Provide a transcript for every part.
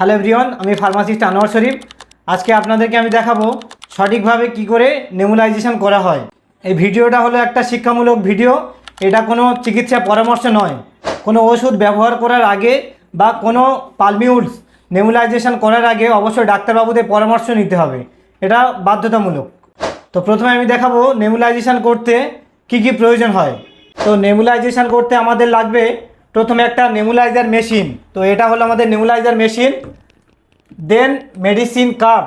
Hello everyone আমি pharmacist Anwar Sharif. আজকে আপনাদেরকে আমি দেখাবো সঠিকভাবে কি করে নেমুলাইজেশন করা হয়। এই ভিডিওটা হলো একটা শিক্ষামূলক ভিডিও। এটা কোনো চিকিৎসা পরামর্শ নয়। কোনো ওষুধ ব্যবহার করার আগে বা কোনো পালমিউলস নেমুলাইজেশন করার আগে অবশ্যই ডাক্তারবাবুদের পরামর্শ নিতে হবে। এটা বাধ্যতামূলক। তো প্রথমে আমি দেখাবো নেমুলাইজেশন করতে কি কি প্রয়োজন হয়। তো নেমুলাইজেশন করতে আমাদের লাগবে প্রথমে একটা নেমুলাইজার মেশিন। তো এটা হলো আমাদের nebuliser machine. Then medicine cup.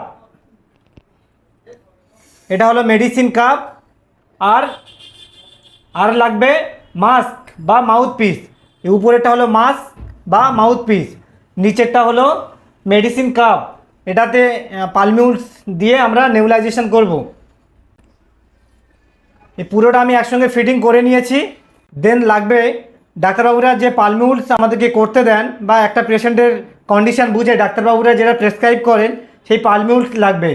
এটা হলো মেডিসিন কাপ। আর আর লাগবে মাস্ক বা মাউথ পিস উপরেরটা হলো মাস্ক বা মাউথ পিস নিচেরটা হলো মেডিসিন কাপ। এটাতে পালমিউলস দিয়ে আমরা নেবুলাইজেশন করব। এই পুরোটা আমি একসঙ্গে ফিটিং করে নিয়েছি। দেন লাগবে ডাক্তারবাবুরা যে পালমিউলস আমাদেরকে করতে দেন বা একটা পেশেন্টের কন্ডিশন বুঝে ডাক্তারবাবুরা যেটা প্রেসক্রাইব করেন, সেই পালমিউলস লাগবে।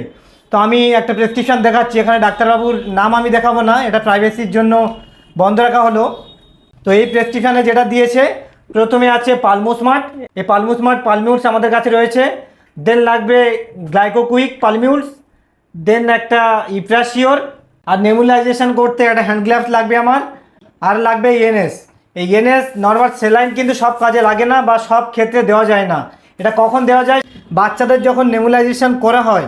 তো আমি একটা প্রেসক্রিপশান দেখাচ্ছি, এখানে ডাক্তারবাবুর নাম আমি দেখাবো না, এটা প্রাইভেসির জন্য বন্ধ রাখা হলো। তো এই প্রেসক্রিপশানে যেটা দিয়েছে, প্রথমে আছে পালমোসমার্ট এই পালমোসমার্ট পালমিউলস আমাদের কাছে রয়েছে। দেন লাগবে গ্লাইকোকুইক পালমিউলস দেন একটা ইপ্রাশিওর। আর নেমুলাইজেশন করতে একটা হ্যান্ড গ্লাভস লাগবে আমার। আর লাগবে ইএনএস এই ইএনএস নর্মাল সেলাইন কিন্তু সব কাজে লাগে না বা সব ক্ষেত্রে দেওয়া যায় না। এটা কখন দেওয়া যায়? বাচ্চাদের যখন নেমুলাইজেশন করা হয়,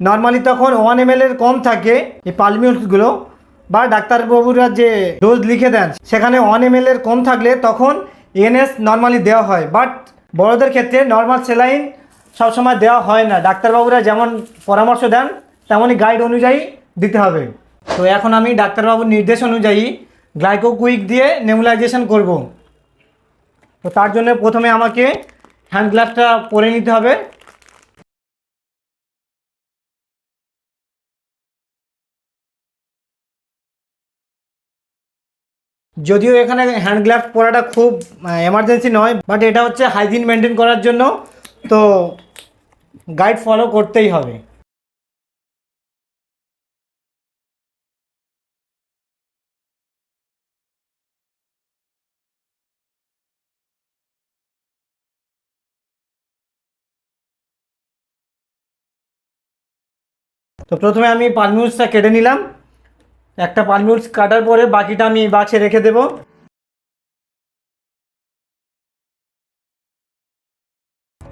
নর্মালি তখন ওয়ান এম এর কম থাকে এই পালমিউলসগুলো বা ডাক্তারবাবুরা যে ডোজ লিখে দেন, সেখানে ওয়ান এম এর কম থাকলে তখন এনএস নর্মালি দেওয়া হয়। বাট বড়দের ক্ষেত্রে নর্মাল সেলাইন সবসময় দেওয়া হয় না। ডাক্তারবাবুরা যেমন পরামর্শ দেন, তেমনই গাইড অনুযায়ী দিতে হবে। তো এখন আমি ডাক্তারবাবুর নির্দেশ অনুযায়ী গ্লাইকোকুইক দিয়ে নেমুলাইজেশন করব। তো তার জন্য প্রথমে আমাকে হ্যান্ড গ্লাভসটা পরে নিতে হবে। যদিও এখানে হ্যান্ড গ্লাভস পরাটা খুব এমার্জেন্সি নয় বাট এটা হচ্ছে হাইজিন মেনটেন করার জন্য, তো গাইড ফলো করতেই হবে। তো প্রথমে আমি পালমিউলসটা কেটে নিলাম। একটা পালমিউলস কাটার পরে বাকিটা আমি বাক্সে রেখে দেব।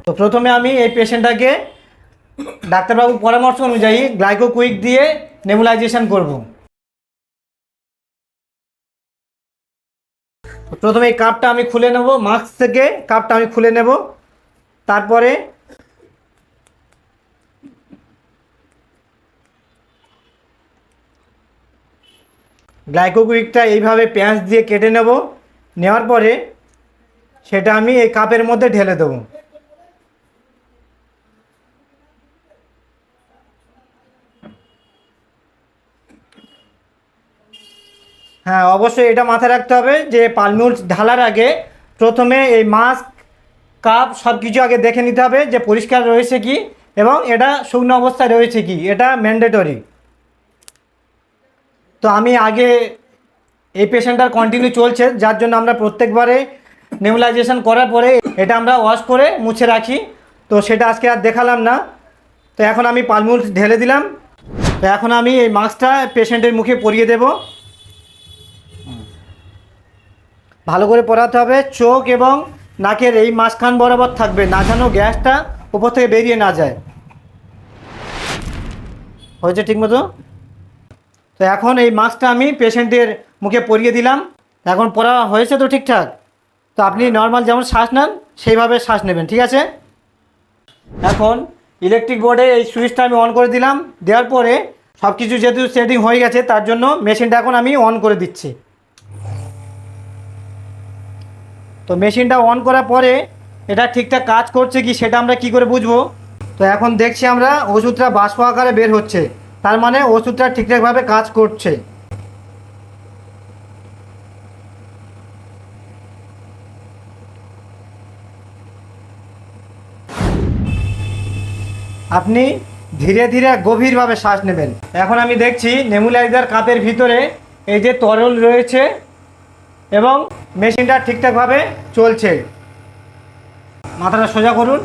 তো প্রথমে আমি এই পেশেন্টটাকে ডাক্তারবাবুর পরামর্শ অনুযায়ী গ্লাইকো কুইক দিয়ে নেবুলাইজেশন করব। প্রথমে এই কাপটা আমি খুলে নেব, মাস্ক থেকে কাপটা আমি খুলে নেব। তারপরে গ্লাইকোকুইকটা এইভাবে পেঁয়াজ দিয়ে কেটে নেব। নেওয়ার পরে সেটা আমি এই কাপের মধ্যে ঢেলে দেবো। হ্যাঁ অবশ্যই এটা মাথায় রাখতে হবে যে পালমুলস ঢালার আগে প্রথমে এই মাস্ক, কাপ সব কিছু আগে দেখে নিতে হবে যে পরিষ্কার রয়েছে কি এবং এটা শুকনো অবস্থায় রয়েছে কি। এটা ম্যান্ডেটরি। তো আমি আগে এই পেশেন্টটার কন্টিনিউ চলছে, যার জন্য আমরা প্রত্যেকবারে নেবুলাইজেশন করার পরে এটা আমরা ওয়াশ করে মুছে রাখি। তো সেটা আজকে আর দেখালাম না। তো এখন আমি পালমুল ঢেলে দিলাম। তো এখন আমি এই মাস্কটা পেশেন্টের মুখে পরিয়ে দেব। ভালো করে পরাতে হবে। চোখ এবং নাকের এই মাঝখান বরাবর থাকবে, না যেন গ্যাসটা উপর থেকে বেরিয়ে না যায়। হয়েছে ঠিক মতো? এখন এই মাস্কটা আমি পেশেন্টের মুখে পরিয়ে দিলাম। এখন পরা হয়েছে তো ঠিকঠাক? তো আপনি নর্মাল যেমন শ্বাস নেন, সেইভাবে শ্বাস নেবেন, ঠিক আছে? এখন ইলেকট্রিক বোর্ডে এই সুইচটা আমি অন করে দিলাম। দেওয়ার পরে সব কিছু যেহেতু সেটিং হয়ে গেছে, তার জন্য মেশিনটা এখন আমি অন করে দিচ্ছি। তো মেশিনটা অন করার পরে এটা ঠিকঠাক কাজ করছে কি, সেটা আমরা কি করে বুঝব? তো এখন দেখছি আমরা ওষুধটা বাষ্প আকারে বের হচ্ছে। তার মানে ওষুধটা ঠিকঠাকভাবে কাজ করছে। আপনি ধীরে ধীরে গভীরভাবে শ্বাস নেবেন। এখন আমি দেখছি নেমুলাইজার কাপের ভিতরে এই যে তরল রয়েছে এবং মেশিনটা ঠিকঠাকভাবে চলছে। মাথাটা সোজা করুন।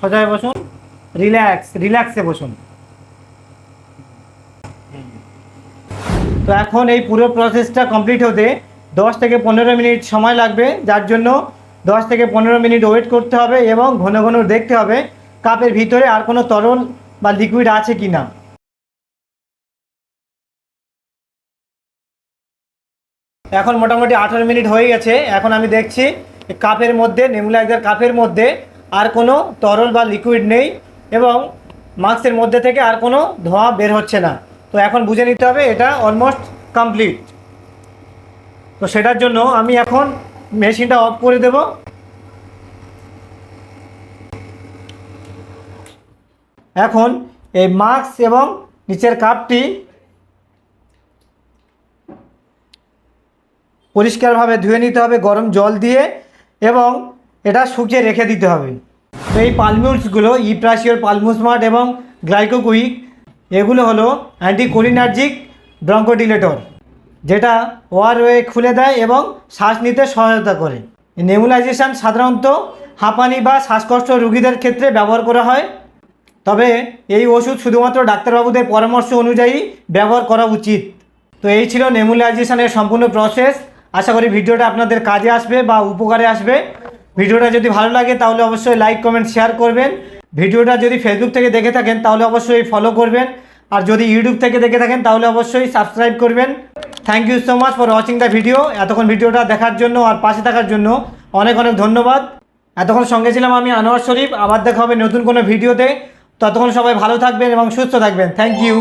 সোজায় বসুন। রিল্যাক্স, রিল্যাক্সে বসুন। তো এখন এই পুরো প্রসেসটা কমপ্লিট হতে দশ থেকে পনেরো মিনিট সময় লাগবে, যার জন্য দশ থেকে পনেরো মিনিট ওয়েট করতে হবে এবং ঘন ঘন দেখতে হবে কাপের ভিতরে আর কোনো তরল বা লিকুইড আছে কি না। এখন মোটামুটি আঠারো মিনিট হয়ে গেছে, এখন আমি দেখছি কাপের মধ্যে নেমুলাইজার কাপের মধ্যে আর কোনো তরল বা লিকুইড নেই এবং মাস্কের মধ্যে থেকে আর কোনো ধোঁয়া বের হচ্ছে না। তো এখন বুঝে নিতে হবে এটা অলমোস্ট কমপ্লিট তো সেটার জন্য আমি এখন মেশিনটা অফ করে দেব। এখন এই মাস্ক এবং নিচের কাপটি পরিষ্কারভাবে ধুয়ে নিতে হবে, গরম জল দিয়ে এবং এটা শুকিয়ে রেখে দিতে হবে। তো এই পালমিউলসগুলো ইপ্রাসিওর পালমুসমার্ট এবং গ্লাইকোকুইক এগুলো হলো অ্যান্টিকোলিনার্জিক ব্রঙ্কোডিলেটর, যেটা ওয়ারওয়ে খুলে দেয় এবং শ্বাস নিতে সহায়তা করে। নেবুলাইজেশন সাধারণত হাঁপানি বা শ্বাসকষ্ট রোগীদের ক্ষেত্রে ব্যবহার করা হয়। তবে এই ওষুধ শুধুমাত্র ডাক্তারবাবুদের পরামর্শ অনুযায়ী ব্যবহার করা উচিত। তো এই ছিল নেমুলাইজেশানের সম্পূর্ণ প্রসেস। আশা করি ভিডিওটা আপনাদের কাজে আসবে বা উপকারে আসবে। ভিডিওটা যদি ভালো লাগে তাহলে অবশ্যই লাইক, কমেন্ট, শেয়ার করবেন। ভিডিওটা যদি ফেসবুক থেকে দেখে থাকেন, তাহলে অবশ্যই ফলো করবেন। আর যদি ইউটিউব থেকে দেখে থাকেন, তাহলে অবশ্যই সাবস্ক্রাইব করবেন। Thank you so much for watching the video এতক্ষণ ভিডিওটা দেখার জন্য আর পাশে থাকার জন্য অনেক অনেক ধন্যবাদ। এতক্ষণ সঙ্গে ছিলাম আমি আনোয়ার শরীফ। আবার দেখা হবে নতুন কোনো ভিডিওতে। ততক্ষণ সবাই ভালো থাকবেন এবং সুস্থ থাকবেন। Thank you